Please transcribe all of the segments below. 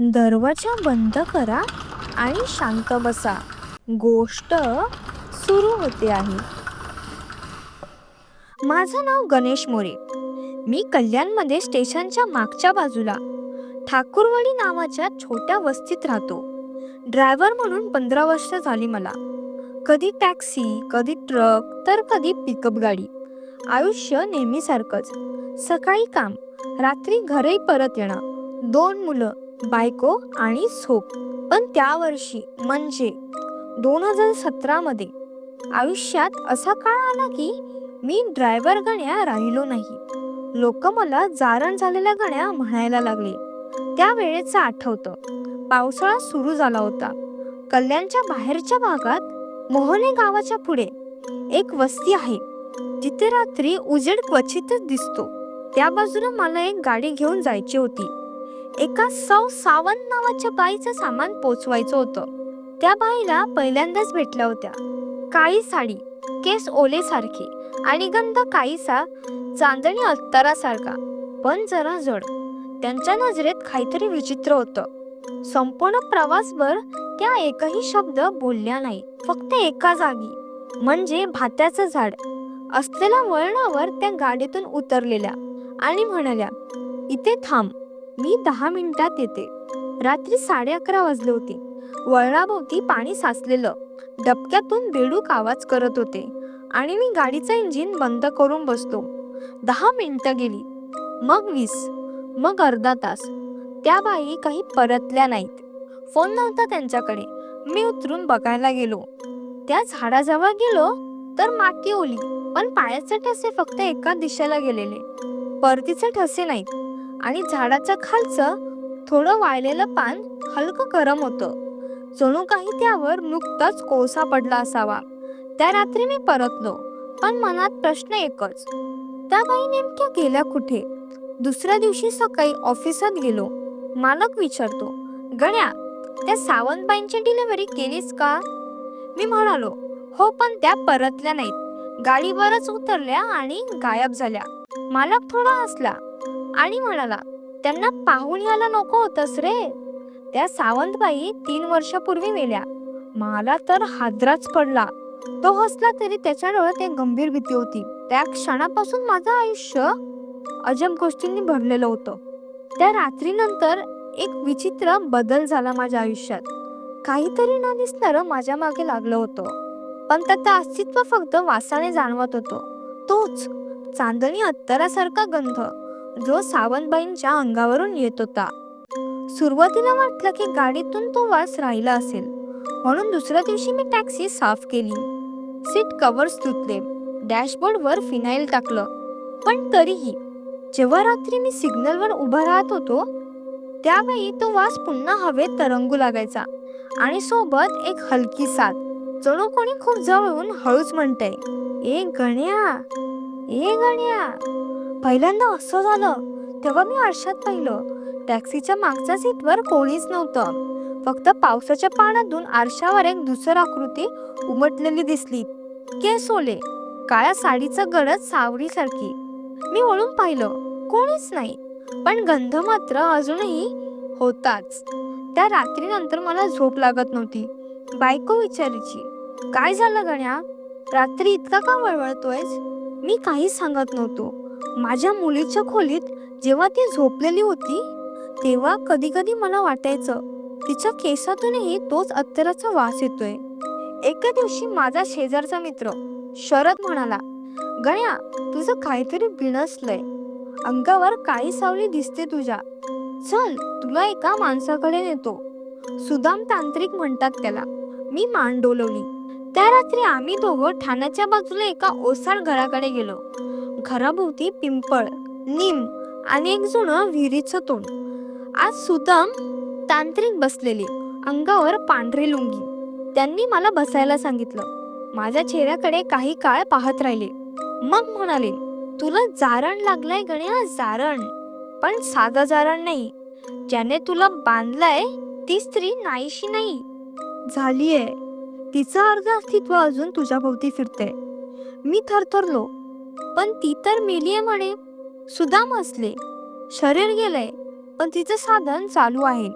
दरवाजा बंद करा आणि शांत बसा. गोष्ट सुरू होते आहे. माझं नाव गणेश मोरे. मी कल्याणमध्ये स्टेशनच्या मागच्या बाजूला ठाकूरवाडी नावाच्या छोट्या वस्तीत राहतो. ड्रायव्हर म्हणून पंधरा वर्ष झाली मला. कधी टॅक्सी कधी ट्रक तर कधी पिकअप गाडी. आयुष्य नेहमीसारखंच. सकाळी काम रात्री घरही परत येणं. दोन मुलं बायको आणि झोप पण त्या वर्षी म्हणजे दोन हजार सतरामध्ये आयुष्यात असा काळ आला की मी ड्रायव्हर गण्या राहिलो नाही. लोक मला जारण झालेल्या गण्या म्हणायला लागले. त्या वेळेचं आठवतं पावसाळा सुरू झाला होता. कल्याणच्या बाहेरच्या भागात मोहने गावाच्या पुढे एक वस्ती आहे. जिथे रात्री उजेड क्वचितच दिसतो. त्या बाजूला मला एक गाडी घेऊन जायची होती. एका सौ सावंत नावाच्या बाईचं सामान पोचवायचं होतं. त्या बाईला पहिल्यांदाच भेटल्या होत्या. काळी साडी केस ओले सारखे आणि गंध काहीसा चांदणी अत्तरासारखा पण जरा जड. त्यांच्या नजरेत काहीतरी विचित्र होतं. संपूर्ण प्रवासभर त्या एकही शब्द बोलल्या नाही फक्त एका जागी म्हणजे भात्याचं झाड. असलेल्या वळणावर त्या गाडीतून उतरलेल्या आणि म्हणाल्या इथे थांब. मी दहा मिनिटात येते. रात्री साडे अकरा वाजले होते. वळणाभोवती पाणी साचलेलं. डबक्यातून बेडूक आवाज करत होते. आणि मी गाडीचं इंजिन बंद करून बसलो. दहा मिनिटं गेली. मग वीस. मग अर्धा तास. त्या बाई काही परतल्या नाहीत. फोन नव्हता त्यांच्याकडे. मी उतरून बघायला गेलो. त्या झाडाजवळ गेलो तर माती ओली. पण पायाचे ठसे फक्त एका दिशेला गेलेले. परतीचे ठसे नाहीत. आणि झाडाच्या खालचं थोडं वाळलेलं पान हलकं गरम होतं. जणू काही त्यावर नुकताच कोळसा पडला असावा. त्या रात्री मी परतलो पण मनात प्रश्न एकच. त्या बाई नेमक्या गेल्या कुठे? दुसऱ्या दिवशी सकाळी ऑफिसात गेलो. मालक विचारतो गण्या त्या सावंतबाईंची डिलिव्हरी केलीस का? मी म्हणालो हो पण त्या परतल्या नाहीत. गाडीवरच उतरल्या आणि गायब झाल्या. मालक थोडा असला आणि म्हणाला त्यांना पाहून यायला नको होतस रे. त्या सावंतबाई तीन वर्षापूर्वी मेल्या. मला तर हादराच पडला. तो हसला तरी त्याच्या डोळ्यात एक गंभीर भीती होती. त्या क्षणापासून माझं आयुष्य अजब गोष्टींनी भरलेलं होतं. त्या रात्रीनंतर एक विचित्र बदल झाला माझ्या आयुष्यात. काहीतरी न दिसणारं माझ्या मागे लागलं होतं. पण त्याचं अस्तित्व फक्त वासाने जाणवत होतं. तोच चांदणी अत्तरासारखा गंध. जो सावंतबाईंच्या अंगावरून येत होता. सुरुवातीला वाटलं की गाडीतून तो वास राहिला असेल. म्हणून दुसऱ्या दिवशी मी टॅक्सी साफ केली. सीट कव्हर्स धुतले. डॅशबोर्डवर फिनाईल टाकलं. पण तरीही जेव्हा रात्री मी सिग्नलवर उभा राहत होतो त्यावेळी तो वास पुन्हा हवेत तरंगू लागायचा आणि सोबत एक हलकी साथ जणू कोणी खूप जवळून हळूच म्हणतंय ए गण्या ए गण्या. पहिल्यांदा असं झालं तेव्हा मी आरशात पाहिलं टॅक्सीच्या मागच्या सीटवर कोणीच नव्हतं. फक्त पावसाच्या पाण्यातून आरशावर एक दुसर आकृती उमटलेली दिसली. केस ओले काळ्या साडीचं गडद सावरीसारखी. मी वळून पाहिलं कोणीच नाही. पण गंध मात्र अजूनही होताच. त्या रात्रीनंतर मला झोप लागत नव्हती. बायको विचारायची काय झालं गण्या? रात्री इतका का वळवळतोयस? मी काहीच सांगत नव्हतो. माझ्या मुलीच्या खोलीत जेव्हा ती झोपलेली होती तेव्हा कधी कधी मला वाटायचं तिच्या केसातूनही तोच अत्तराचा वास येतोय. एका दिवशी माझा शेजारचा मित्र शरद म्हणाला गण्या तुझं काहीतरी बिणसलंय अंगावर काळी सावली दिसते तुझ्या. चल तुला एका माणसाकडे नेतो. सुदाम तांत्रिक म्हणतात त्याला. मी मान डोलवली त्या रात्री आम्ही दोघं ठाण्याच्या बाजूला एका ओसाड घराकडे गेलो. घराभोवती पिंपळ निम आणि एक जुनं विहिरीचं तोंड. आज सुदाम तांत्रिक बसलेले अंगावर पांढरी लुंगी. त्यांनी मला बसायला सांगितलं. माझ्या चेहऱ्याकडे काही काळ पाहत राहिले. मग म्हणाले तुला जारण लागलाय गण्या जारण. पण साधा जारण नाही. ज्याने तुला बांधलाय ती स्त्री नाहीशी नाही. झालीये. तिचं अर्ध अस्तित्व अजून तुझ्या भोवती फिरते मी थरथरलो. पण ती तर मेलीये म्हणे. सुदाम असले. शरीर गेलंय पण तिचं साधन चालू आहे.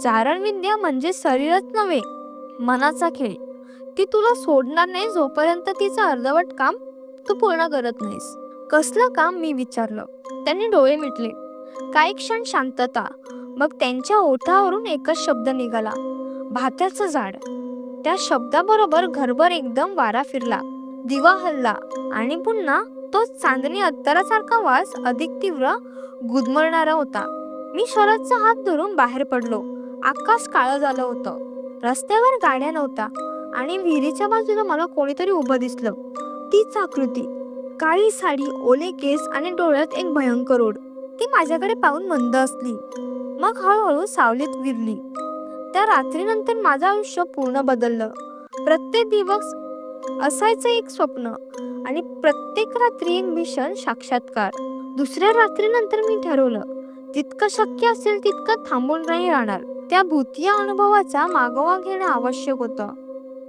जारणविद्या म्हणजे शरीरच नव्हे मनाचा खेळ. ती तुला सोडणार नाही जोपर्यंत तिचं अर्धवट काम तू पूर्ण करत नाहीस. कसलं काम मी विचारलं. त्यांनी डोळे मिटले. काही क्षण शांतता. मग त्यांच्या ओठावरून एकच शब्द निघाला. भात्याचं झाड. त्या शब्दाबरोबर घरभर एकदम वारा फिरला. दिवा हल्ला आणि पुन्हा तो चांदणी अत्तरासारखा वास अधिक तीव्र गुदमरणारा होता. मी शरदचा हात धरून बाहेर पडलो. आकाश काळं झालं होतं. रस्त्यावर गाड्या नव्हत्या आणि विहिरीच्या बाजूला मला कोणीतरी उभं दिसलं. तीच आकृती. काळी साडी ओले केस आणि डोळ्यात एक भयंकर ओढ. ती माझ्याकडे पाहून मंद असली. मग हळूहळू सावलीत विरली. त्या रात्रीनंतर माझं आयुष्य पूर्ण बदललं. प्रत्येक दिवस असायचं एक स्वप्न. आणि प्रत्येक रात्री एक मिशन साक्षात्कार. दुसऱ्या रात्रीनंतर मी ठरवलं जितकं शक्य असेल तितकं थांबून नाही राहणार. त्या भूतीय अनुभवाचा मागोवा घेणं आवश्यक होतं.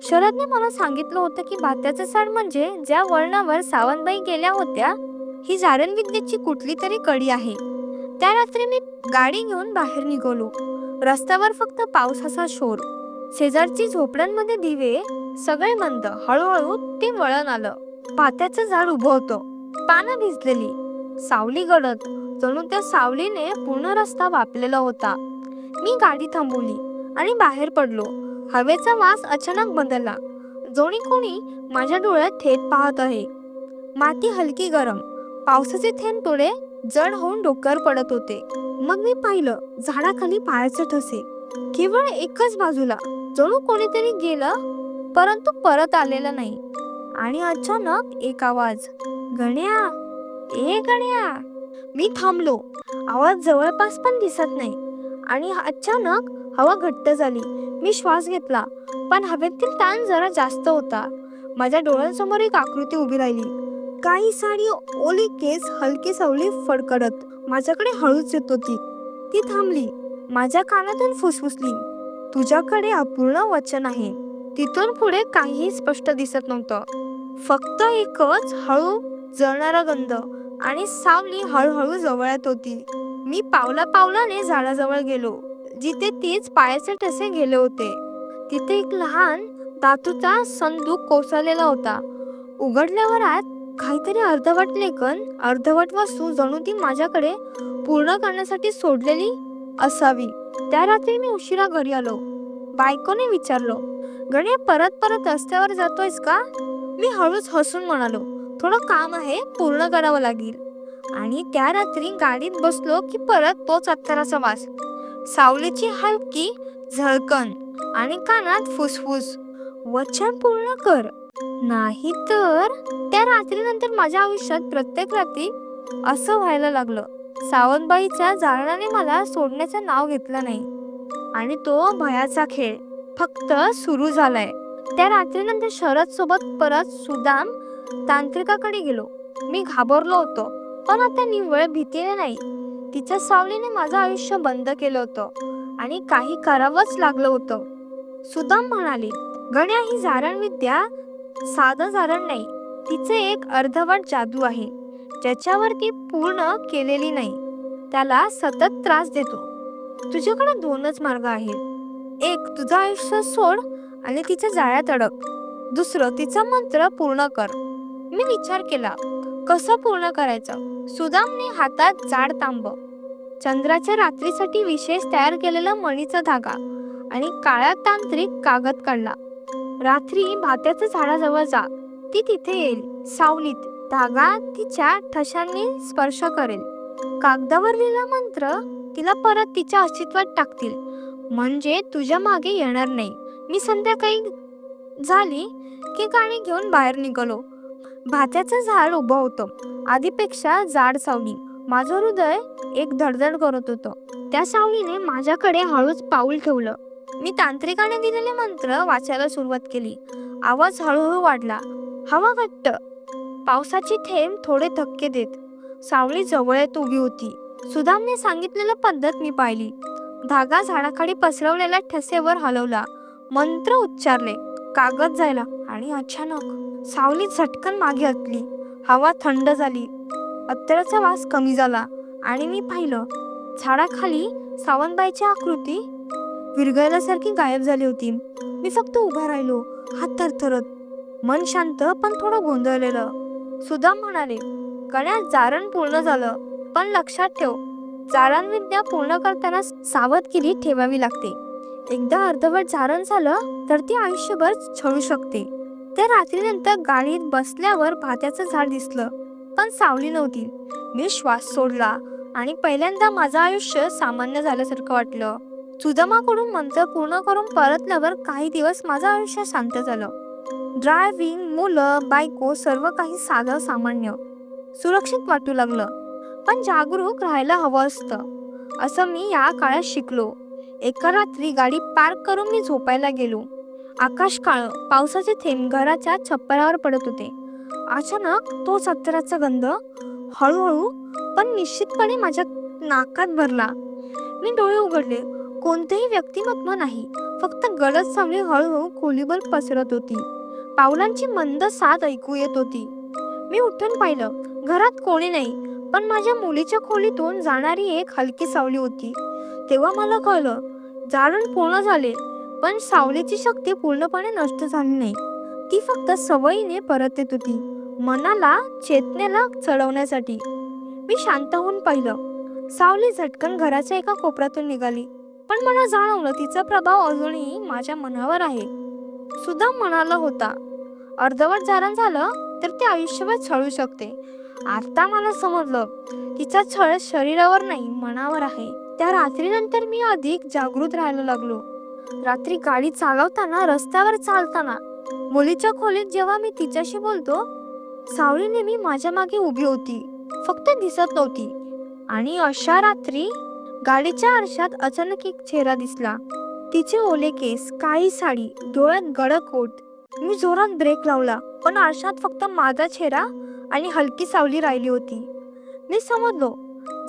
शरदने मला सांगितलं होतं की भात्याचं साड म्हणजे ज्या वळणावर सावंतबाई गेल्या होत्या ही जारण विद्येची कुठली तरी कडी आहे. त्या रात्री मी गाडी घेऊन बाहेर निघालो. रस्त्यावर फक्त पावसाचा शोर. शेजारची झोपड्यांमध्ये दिवे सगळे मंद हळूहळू ते वळण आलं. पात्याचं झाड उभं होतं. पानं भिजलेली. सावली गडत जणू त्या सावलीने पूर्ण रस्ता वापलेला होता. मी गाडी थांबवली आणि बाहेर पडलो. हवेचा वास अचानक बदलला. जोणी कोणी माझ्या डोळ्यात थेट पाहत आहे. माती हलकी गरम. पावसाचे थेंब थोडे जड होऊन डोक्यावर पडत होते. मग मी पाहिलं झाडाखाली पायाचे ठसे. केवळ एकच बाजूला. जणू कोणीतरी गेलं परंतु परत आलेलं नाही. आणि अचानक एक आवाज गण्या ए गण्या. मी थांबलो. आवाज जवळपास पण दिसत नाही. आणि अचानक हवा घट्ट झाली. मी श्वास घेतला. पण हवेतील ताण जरा जास्त होता. माझ्या डोळ्यांसमोर एक आकृती उभी राहिली. काही साडी ओली केस हलकी सावली फडकडत. माझ्याकडे हळूच येत होती. ती थांबली. माझ्या कानातून फुसफुसली. तुझ्याकडे अपूर्ण वचन आहे. तिथून पुढे काहीही स्पष्ट दिसत नव्हतं. फक्त एकच हळू जळणारा गंध आणि सावली हळूहळू जवळत होती. मी पावला पावलाने झाडाजवळ गेलो जिथे तीच पायाचे ठसे गेले होते. तिथे एक लहान धातूचा संदूक कोसळलेला होता. उघडल्यावर आत काहीतरी अर्धवट लेखन अर्धवट वस्तू जणू ती माझ्याकडे पूर्ण करण्यासाठी सोडलेली असावी. त्या रात्री मी उशिरा घरी आलो. बायकोने विचारलं गणे परत परत रस्त्यावर जातोयस का? मी हळूच हसून म्हणालो थोडं काम आहे पूर्ण करावं लागेल. आणि त्या रात्री गाडीत बसलो की परत तोच अत्तराचा वास. सावलीची हलकी झळकण आणि कानात फुसफुस. वचन पूर्ण कर. नाही तर त्या रात्रीनंतर माझ्या आयुष्यात प्रत्येक रात्री असं व्हायला लागलं. सावंतबाईच्या जाळण्याने मला सोडण्याचं नाव घेतलं नाही. आणि तो भयाचा खेळ. फक्त सुरू झालाय. त्या रात्रीनंतर शरद सोबत परत सुदाम तांत्रिकाकडे गेलो. मी घाबरलो होतो पण आता निव्वळ भीतीने नाही. तिच्या सावलीने माझं आयुष्य बंद केलं होतं आणि काही करावंच लागलं होतं. सुदाम म्हणाले गण्या ही जारण विद्या साधं जारण नाही. तिचे एक अर्धवट जादू आहे. ज्याच्यावर ती पूर्ण केलेली नाही. त्याला सतत त्रास देतो. तुझ्याकडे दोनच मार्ग आहेत. एक तुझं आयुष्य सोड आणि तिच्या जाळ्यात अडक. दुसरं तिचा मंत्र पूर्ण कर. मी विचार केला कसं पूर्ण करायचं? सुदामने हातात जाड तांब. चंद्राच्या रात्रीसाठी विशेष तयार केलेला मणीचा धागा आणि काळा तांत्रिक कागद काढला. रात्री भात्याच्या झाडाजवळ जा. ती तिथे येईल. सावलीत. धागा तिच्या ठशांनी स्पर्श करेल. कागदावर लिहिला मंत्र तिला परत तिच्या अस्तित्वात टाकतील. म्हणजे तुझ्या मागे येणार नाही. मी संध्याकाळी झाली की गाणी घेऊन बाहेर निघालो. भात्याचं झाड उभं होतं. आधीपेक्षा जाड सावली. माझं हृदय एक धडधड करत होतं. त्या सावलीने माझ्याकडे हळूच पाऊल ठेवलं. मी तांत्रिकाने दिलेले मंत्र वाचायला सुरुवात केली. आवाज हळूहळू वाढला. हवा घट्ट. पावसाची थेंब थोडे धक्के देत. सावली येत उभी होती. सुदामने सांगितलेलं पद्धत मी पाहिली. धागा झाडाखाली पसरवलेल्या ठसेवर हलवला. मंत्र उच्चारले. कागद जायला आणि अचानक सावली झटकन मागे हटली. हवा थंड झाली. अत्तराचा वास कमी झाला आणि मी पाहिलं झाडाखाली सावंतबाईची आकृती विरघळल्यासारखी गायब झाली होती. मी फक्त उभा राहिलो हात थरथरत मन शांत पण थोडं गोंधळलेलं. सुदाम म्हणाले गण्यात जारण पूर्ण झालं पण लक्षात ठेव जारण विद्या पूर्ण करताना सावधगिरी ठेवावी लागते. एकदा अर्धवट चारण झालं तर ती आयुष्यभर छळू शकते. त्या रात्रीनंतर गाडीत बसल्यावर भात्याचं झाड दिसलं पण सावली नव्हती. मी श्वास सोडला आणि पहिल्यांदा माझं आयुष्य सामान्य झाल्यासारखं वाटलं. सुदामाकडून मंत्र पूर्ण करून परतल्यावर काही दिवस माझं आयुष्य शांत झालं. ड्रायव्हिंग मुलं बायको सर्व काही साधं सामान्य. सुरक्षित वाटू लागलं. पण जागरूक राहायला हवं असतं. असं मी या काळात शिकलो. एका रात्री गाडी पार्क करून मी झोपायला गेलो. आकाश काळ पावसाचे थेंब घराच्या छप्परावर पडत होते. अचानक तो सत्तराचा गंध हळूहळू पण निश्चितपणे माझ्या नाकात भरला. मी डोळे उघडले. कोणतेही व्यक्तिमत्व नाही. फक्त गडद सावली हळूहळू खोलीवर पसरत होती. पावलांची मंद साथ ऐकू येत होती. मी उठून पाहिलं घरात कोणी नाही. पण माझ्या मुलीच्या खोलीतून जाणारी एक हलकी सावली होती. तेव्हा मला कळलं जाळण पूर्ण झाले पण सावलीची शक्ती पूर्णपणे नष्ट झाली नाही. ती फक्त सवयीने परत येत होती मनाला चेतनेला चढवण्यासाठी. मी शांत होऊन पाहिलं. सावली झटकन घराच्या एका कोपऱ्यातून निघाली. पण मला जाणवलं तिचा प्रभाव अजूनही माझ्या मनावर आहे. सुद्धा म्हणाला होता अर्धवट जारण झालं तर ते आयुष्यभर छळू शकते. आता मला समजलं. तिचा छळ शरीरावर नाही मनावर आहे. त्या रात्रीनंतर मी अधिक जागृत राहायला लागलो. रात्री गाडी चालवताना रस्त्यावर चालताना मुलीच्या खोलीत जेव्हा मी तिच्याशी बोलतो सावळी नेहमी माझ्या मागे उभी होती. फक्त दिसत नव्हती. आणि अशा रात्री गाडीच्या आरशात अचानक एक चेहरा दिसला. तिचे ओले केस काळी साडी डोळ्यात गडकोट मी जोरात ब्रेक लावला. पण आरशात फक्त माझा चेहरा आणि हलकी सावली राहिली होती. मी समजलो.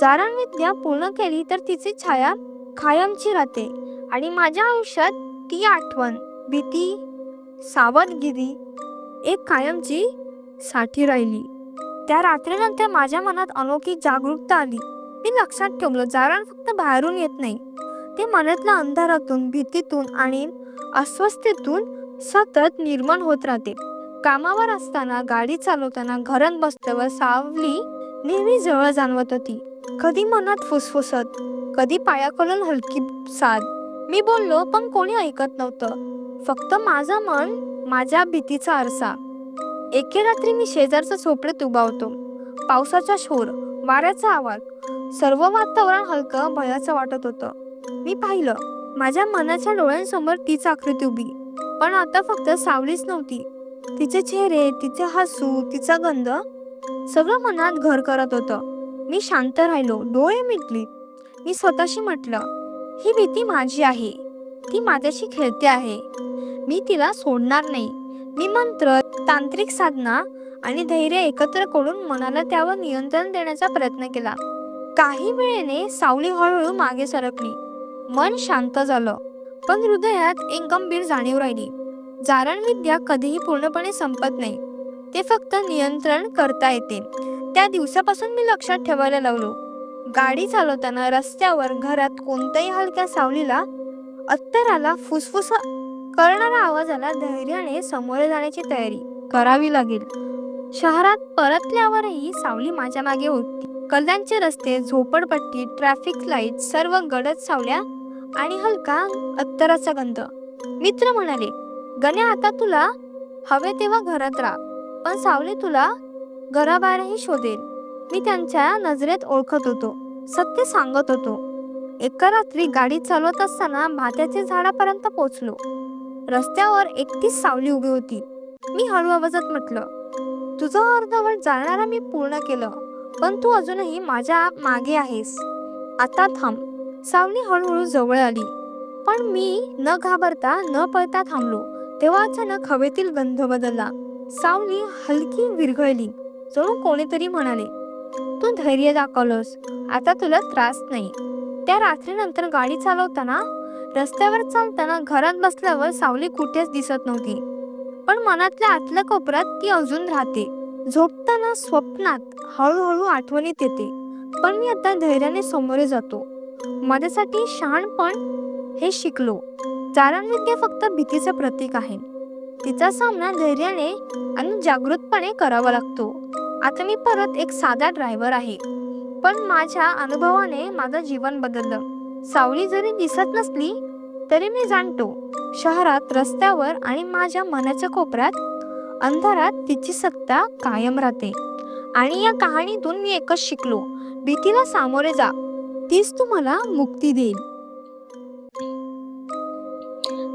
जारण विद्या पूर्ण केली तर तिची छाया कायमची राहते आणि माझ्या आयुष्यात ती आठवण भीती सावधगिरी एक कायमची साठी राहिली. त्या रात्रीनंतर माझ्या मनात अनोखी जागरूकता आली. मी लक्षात ठेवलं जारण फक्त बाहेरून येत नाही. ते मनातल्या अंधारातून भीतीतून आणि अस्वस्थतेतून सतत निर्माण होत राहते. कामावर असताना गाडी चालवताना घरात बसल्यावर सावली नेहमी जवळ जाणवत होती. कधी मनात फुसफुसत कधी पायाकडून हलकी साध मी बोललो पण कोणी ऐकत नव्हतं. फक्त माझं मन माझ्या भीतीचा आरसा. एके रात्री मी शेजारच्या झोपडीत उभा होतो. पावसाचा शोर वाऱ्याचा आवाज सर्व वातावरण हलकं भयाचं वाटत होतं. मी पाहिलं माझ्या मनाच्या डोळ्यांसमोर तीच आकृती उभी. पण आता फक्त सावलीच नव्हती. तिचे चेहरे तिचे हसू तिचा गंध सगळं मनात घर करत होतं. मी शांत राहिलो डोळे मिटली. मी स्वतःशी म्हटलं ही भीती माझी आहे. ती माझ्याशी खेळते आहे. मी तिला सोडणार नाही. मी मंत्र तांत्रिक साधना आणि धैर्य एकत्र करून मनाला त्यावर नियंत्रण देण्याचा प्रयत्न केला. काही वेळेने सावली हळूहळू मागे सरकली. मन शांत झालं. पण हृदयात एक गंभीर जाणीव राहिली. जारण विद्या कधीही पूर्णपणे संपत नाही. ते फक्त नियंत्रण करता येते. त्या दिवसापासून मी लक्षात ठेवायला लावलो. गाडी चालवताना रस्त्यावर घरात कोणत्याही हलक्या सावलीला अत्तराला फुसफुस करणाऱ्या आवाजाला धैर्याने सामोरे जाण्याची तयारी करावी लागेल. शहरात परतल्यावरही सावली माझ्या मागे होती कल्याणचे रस्ते झोपडपट्टी ट्रॅफिक लाइट सर्व गडद सावल्या आणि हलका अत्तराचा गंध. मित्र म्हणाले गण्या आता तुला हवे तेव्हा घरात राहा पण सावली तुला घराबाहेरही शोधेल. मी त्यांच्या नजरेत ओळखत होतो सत्य सांगत होतो. एका रात्री गाडी चालवत असताना भात्याच्या झाडापर्यंत पोचलो रस्त्यावर एकटीच सावली उभी होती. मी हळू आवाजात म्हटलं तुझं अर्धवट जाणारा मी पूर्ण केलं पण तू अजूनही माझ्या मागे आहेस. आता थांब. सावली हळूहळू जवळ आली पण मी न घाबरता न पळता थांबलो. तेव्हा अचानक हवेतील गंध बदलला. सावली हलकी विरघळली. जणू कोणीतरी म्हणाले तू धैर्य दाखवलंस. आता तुला त्रास नाही. त्या रात्रीनंतर गाडी चालवताना रस्त्यावर चालताना घरात बसल्यावर सावली कुठेच दिसत नव्हती. पण मनातल्या आतल्या कोपऱ्यात ती अजून राहते. झोपताना स्वप्नात हळूहळू आठवणीत येते. पण मी आता धैर्याने समोरे जातो. माझ्यासाठी शहाणपण हे शिकलो. चारणविद्या फक्त भीतीचे प्रतीक आहे. तिचा सामना धैर्याने आणि जागृतपणे करावा लागतो. आता मी परत एक साधा ड्रायव्हर आहे. पण माझ्या अनुभवाने माझं जीवन बदललं. सावली जरी दिसत नसली तरी मी जाणतो शहरात रस्त्यावर आणि माझ्या मनाच्या कोपऱ्यात अंधारात तिची सत्ता कायम राहते. आणि या कहाणीतून मी एकच शिकलो भीतीला सामोरे जा. तीच तुम्हाला मुक्ती देईल.